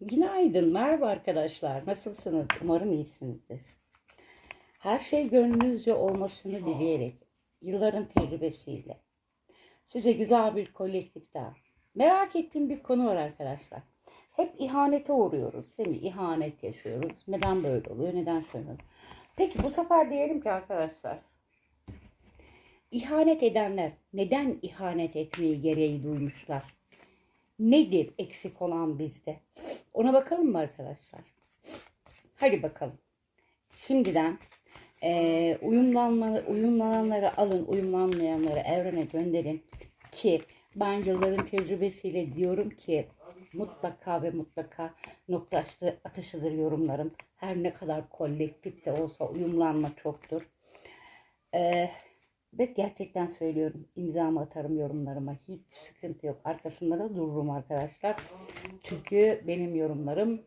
Günaydın, merhaba arkadaşlar. Nasılsınız? Umarım iyisinizdir. Her şey gönlünüzce olmasını dileyerek, yılların tecrübesiyle size güzel bir kolektif daha. Merak ettiğim bir konu var arkadaşlar. Hep ihanete uğruyoruz değil mi? İhanet yaşıyoruz. Neden böyle oluyor? Neden şöyle? Peki bu sefer diyelim ki arkadaşlar, ihanet edenler neden ihanet etmeyi gereği duymuşlar? Nedir eksik olan bizde? Ona bakalım mı arkadaşlar? Hadi bakalım. Şimdiden eee uyumlanma, uyumlananları alın, uyumlanmayanları evrene gönderin ki ben yılların tecrübesiyle diyorum ki mutlaka ve mutlaka nokta atışı- atışıdır yorumlarım. Her ne kadar kolektif de olsa uyumlanma çoktur. Eee ve gerçekten söylüyorum imzamı atarım yorumlarıma hiç sıkıntı yok. Arkasında da dururum arkadaşlar. Çünkü benim yorumlarım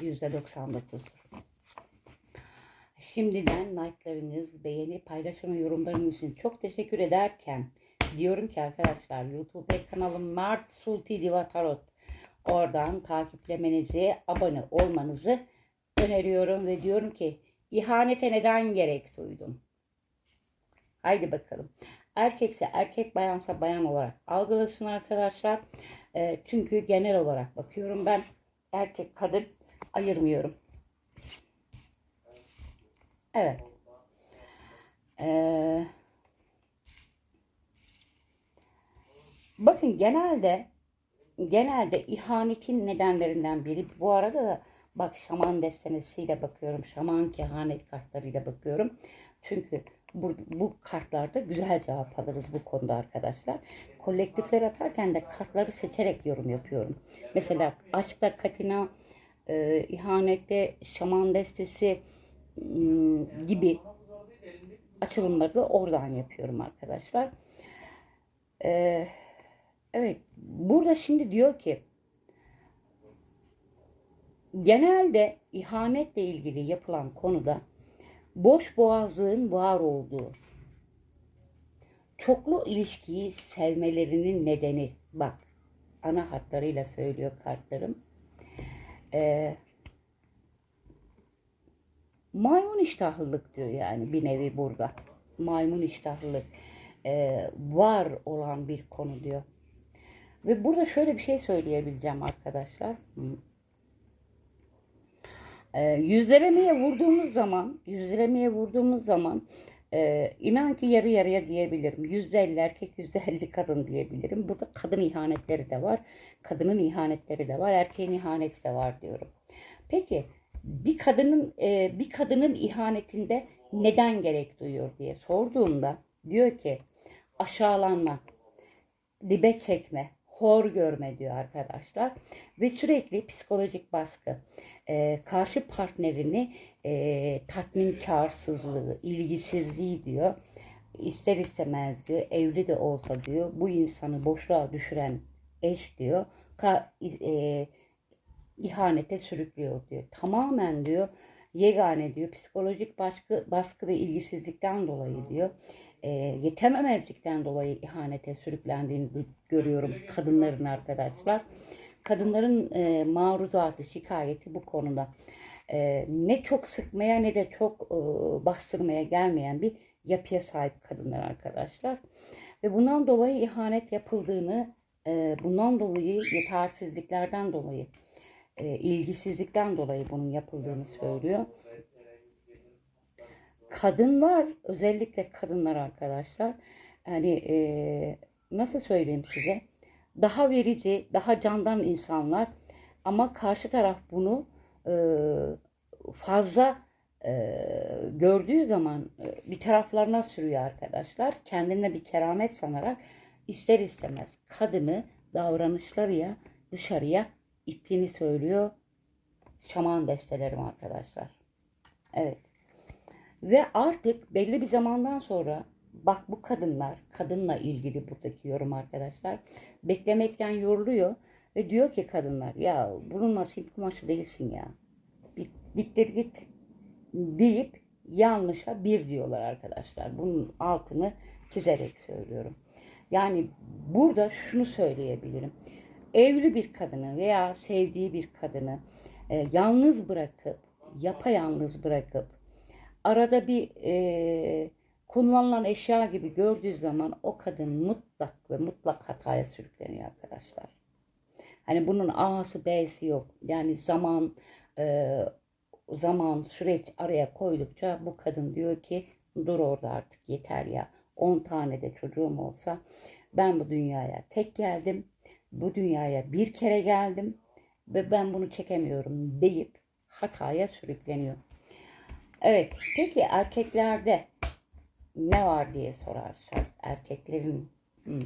%99'dur. Şimdiden like'larınız, beğeni, paylaşım yorumlarınız için çok teşekkür ederken diyorum ki arkadaşlar YouTube kanalım Mart Sulti Diva Tarot. Oradan takiplemenizi, abone olmanızı öneriyorum ve diyorum ki ihanete neden gerek duydum? Haydi bakalım. Erkekse erkek, bayansa bayan olarak algılasın arkadaşlar. Ee, çünkü genel olarak bakıyorum ben erkek kadın ayırmıyorum. Evet. Ee, bakın genelde genelde ihanetin nedenlerinden biri bu arada da bak şaman destanesiyle bakıyorum. Şaman kehanet kartlarıyla bakıyorum. Çünkü bu, bu kartlarda güzel cevap alırız bu konuda arkadaşlar. Kolektifler atarken de kartları seçerek yorum yapıyorum. Mesela aşkta katina, e, ihanette şaman destesi ım, gibi açılımları da oradan yapıyorum arkadaşlar. Ee, evet burada şimdi diyor ki genelde ihanetle ilgili yapılan konuda boş boğazlığın var olduğu, çoklu ilişkiyi sevmelerinin nedeni, bak ana hatlarıyla söylüyor kartlarım. Ee, maymun iştahlılık diyor yani bir nevi burada. Maymun iştahlılık ee, var olan bir konu diyor. Ve burada şöyle bir şey söyleyebileceğim arkadaşlar. E, yüzlemeye vurduğumuz zaman, yüzlemeye vurduğumuz zaman e, inan ki yarı yarıya diyebilirim. Yüzde elli erkek, yüzde elli kadın diyebilirim. Burada kadın ihanetleri de var. Kadının ihanetleri de var. Erkeğin ihaneti de var diyorum. Peki bir kadının e, bir kadının ihanetinde neden gerek duyuyor diye sorduğumda diyor ki aşağılanma, dibe çekme, hor görme diyor arkadaşlar. Ve sürekli psikolojik baskı. Ee, karşı partnerini e, tatminkarsızlığı, ilgisizliği diyor. İster istemez diyor, evli de olsa diyor, bu insanı boşluğa düşüren eş diyor, ka, e, ihanete sürüklüyor diyor. Tamamen diyor, yegane diyor, psikolojik baskı, baskı ve ilgisizlikten dolayı diyor e, yetememezlikten dolayı ihanete sürüklendiğini görüyorum kadınların arkadaşlar. Kadınların e, maruzatı, şikayeti bu konuda. E, ne çok sıkmaya ne de çok e, bastırmaya gelmeyen bir yapıya sahip kadınlar arkadaşlar. Ve bundan dolayı ihanet yapıldığını, e, bundan dolayı yetersizliklerden dolayı, e, ilgisizlikten dolayı bunun yapıldığını söylüyor kadınlar özellikle kadınlar arkadaşlar hani e, nasıl söyleyeyim size? Daha verici daha candan insanlar ama karşı taraf bunu e, fazla e, gördüğü zaman e, bir taraflarına sürüyor arkadaşlar. Kendine bir keramet sanarak ister istemez kadını davranışlarıya dışarıya ittiğini söylüyor. Şaman destelerim arkadaşlar. Evet ve artık belli bir zamandan sonra bak bu kadınlar, kadınla ilgili buradaki yorum arkadaşlar beklemekten yoruluyor ve diyor ki kadınlar ya bulunmaz Hint kumaşı değilsin ya. Bittir git deyip yanlışa bir diyorlar arkadaşlar. Bunun altını çizerek söylüyorum. Yani burada şunu söyleyebilirim. evli bir kadını veya sevdiği bir kadını e, yalnız bırakıp, yapayalnız bırakıp, arada bir e, kullanılan eşya gibi gördüğü zaman o kadın mutlak ve mutlak hataya sürükleniyor arkadaşlar. Hani bunun A'sı B'si yok. Yani zaman e, zaman süreç araya koydukça bu kadın diyor ki dur orada artık yeter ya. 10 tane de çocuğum olsa ben bu dünyaya tek geldim. Bu dünyaya bir kere geldim ve ben bunu çekemiyorum deyip hataya sürükleniyor. Evet, peki erkeklerde ne var diye sorarsak erkeklerin hmm,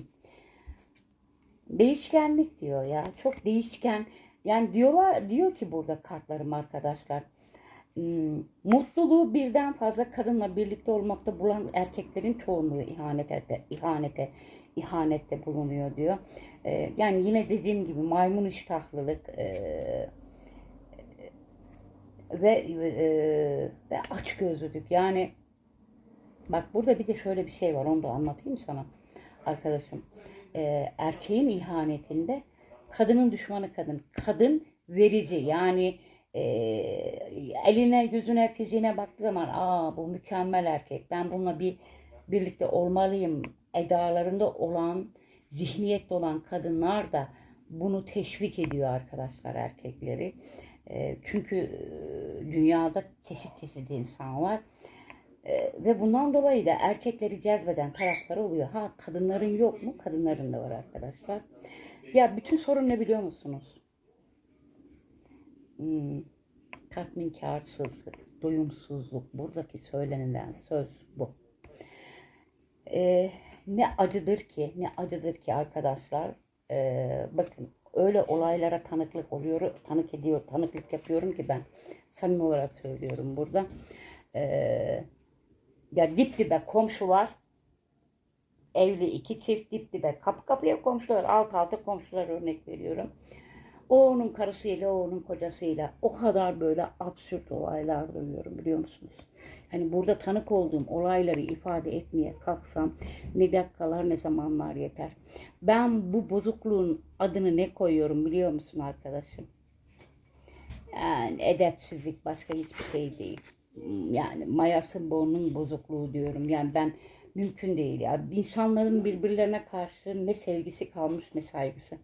değişkenlik diyor ya. Çok değişken. Yani diyorlar diyor ki burada kartlarım arkadaşlar. mutluluğu birden fazla kadınla birlikte olmakta bulan erkeklerin çoğunluğu ihanete ihanete ihanette bulunuyor diyor. Ee, yani yine dediğim gibi maymun iştahlılık ee, ve e, ve açgözlülük. Yani bak burada bir de şöyle bir şey var. Onu da anlatayım sana arkadaşım. Ee, erkeğin ihanetinde kadının düşmanı kadın. Kadın verici. Yani e, eline, yüzüne, fiziğine baktığı zaman aa bu mükemmel erkek. Ben bununla bir birlikte olmalıyım edalarında olan, zihniyette olan kadınlar da bunu teşvik ediyor arkadaşlar erkekleri. E, çünkü e, dünyada çeşit çeşit insan var. E, ve bundan dolayı da erkekleri cezbeden tarafları oluyor. Ha kadınların yok mu? Kadınların da var arkadaşlar. Ya bütün sorun ne biliyor musunuz? Hmm, tatminkarsızlık, doyumsuzluk. Buradaki söylenilen söz bu. Ee, ne acıdır ki, ne acıdır ki arkadaşlar. Ee, bakın öyle olaylara tanıklık oluyor, tanık ediyor, tanıklık yapıyorum ki ben samimi olarak söylüyorum burada. Ee, ya dip dibe komşular, evli iki çift dip dibe kapı kapıya komşular, alt alta komşular örnek veriyorum. O onun karısıyla, o onun kocasıyla o kadar böyle absürt olaylar duyuyorum biliyor musunuz? Hani burada tanık olduğum olayları ifade etmeye kalksam ne dakikalar ne zamanlar yeter. Ben bu bozukluğun adını ne koyuyorum biliyor musun arkadaşım? Yani edepsizlik başka hiçbir şey değil. Yani mayası boğunun bozukluğu diyorum. Yani ben mümkün değil ya. İnsanların birbirlerine karşı ne sevgisi kalmış ne saygısı.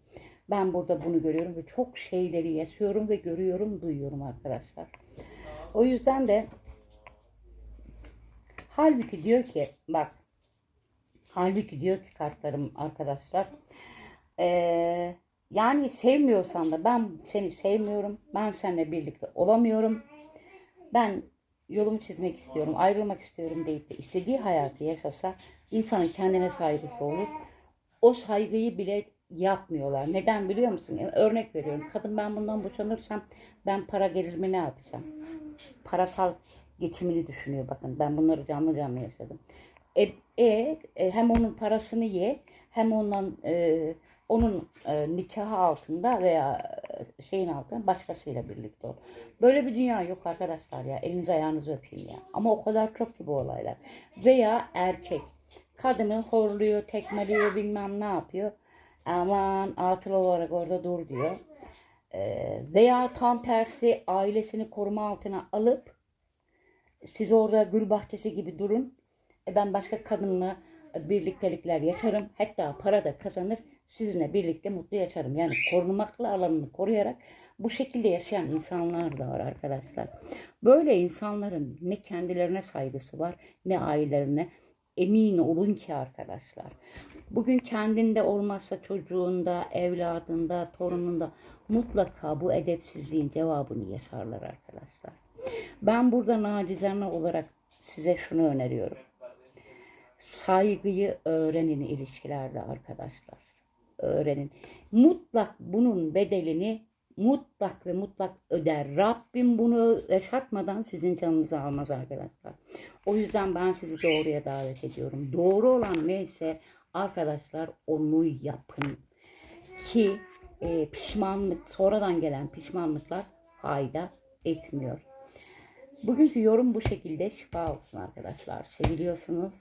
Ben burada bunu görüyorum ve çok şeyleri yaşıyorum ve görüyorum, duyuyorum arkadaşlar. O yüzden de halbuki diyor ki bak halbuki diyor ki kartlarım arkadaşlar eee, yani sevmiyorsan da ben seni sevmiyorum. Ben seninle birlikte olamıyorum. Ben yolumu çizmek istiyorum, ayrılmak istiyorum deyip de istediği hayatı yaşasa insanın kendine saygısı olur. O saygıyı bile yapmıyorlar. Neden biliyor musun? Yani örnek veriyorum. Kadın ben bundan boşanırsam ben para gelir mi ne yapacağım? Parasal geçimini düşünüyor bakın. Ben bunları canlı canlı yaşadım. E, e, e, hem onun parasını ye hem ondan e, onun e, nikahı altında veya e, şeyin altında başkasıyla birlikte ol. Böyle bir dünya yok arkadaşlar ya. Elinizi ayağınızı öpeyim ya. Ama o kadar çok ki bu olaylar. Veya erkek kadını horluyor, tekmeliyor bilmem ne yapıyor. Aman atıl olarak orada dur diyor. Ee, veya tam tersi ailesini koruma altına alıp siz orada gül bahçesi gibi durun. E ben başka kadınla birliktelikler yaşarım. Hatta para da kazanır. Sizinle birlikte mutlu yaşarım. Yani korunmakla alanını koruyarak bu şekilde yaşayan insanlar da var arkadaşlar. Böyle insanların ne kendilerine saygısı var ne ailelerine. Emin olun ki arkadaşlar. Bugün kendinde olmazsa çocuğunda, evladında, torununda mutlaka bu edepsizliğin cevabını yaşarlar arkadaşlar. Ben burada nacizane olarak size şunu öneriyorum. Saygıyı öğrenin ilişkilerde arkadaşlar. Öğrenin. Mutlak bunun bedelini mutlak ve mutlak öder. Rabbim bunu yaşatmadan sizin canınızı almaz arkadaşlar. O yüzden ben sizi doğruya davet ediyorum. Doğru olan neyse arkadaşlar onu yapın. Ki e, pişmanlık, sonradan gelen pişmanlıklar fayda etmiyor. Bugünkü yorum bu şekilde şifa olsun arkadaşlar. Seviliyorsunuz.